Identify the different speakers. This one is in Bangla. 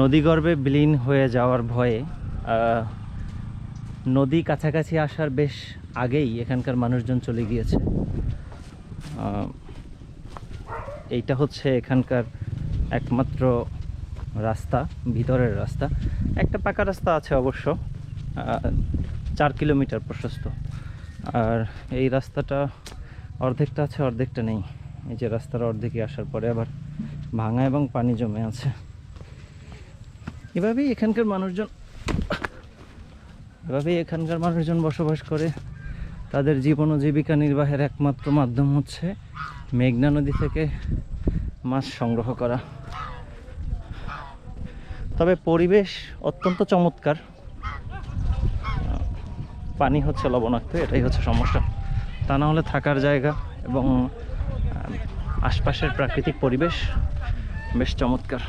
Speaker 1: নদীগর্ভে বিলীন হয়ে যাওয়ার ভয়ে নদী কাছাকাছি আসার বেশ আগেই এখানকার মানুষজন চলে গিয়েছে। এইটা হচ্ছে এখানকার একমাত্র রাস্তা, ভিতরের রাস্তা। একটা পাকা রাস্তা আছে অবশ্য চার কিলোমিটার প্রশস্ত। আর এই রাস্তাটা অর্ধেকটা আছে, অর্ধেকটা নেই। এই যে রাস্তার অর্ধেকই আসার পরে আবার ভাঙা এবং পানি জমে আছে। এভাবেই এখানকার মানুষজন, এভাবেই এখানকার মানুষজন বসবাস করে। তাদের জীবন ও জীবিকা নির্বাহের একমাত্র মাধ্যম হচ্ছে মেঘনা নদী থেকে মাছ সংগ্রহ করা। তবে পরিবেশ অত্যন্ত চমৎকার। পানি হচ্ছে লবণাক্ত, এটাই হচ্ছে সমস্যা। তা না হলে থাকার জায়গা এবং আশপাশের প্রাকৃতিক পরিবেশ বেশ চমৎকার।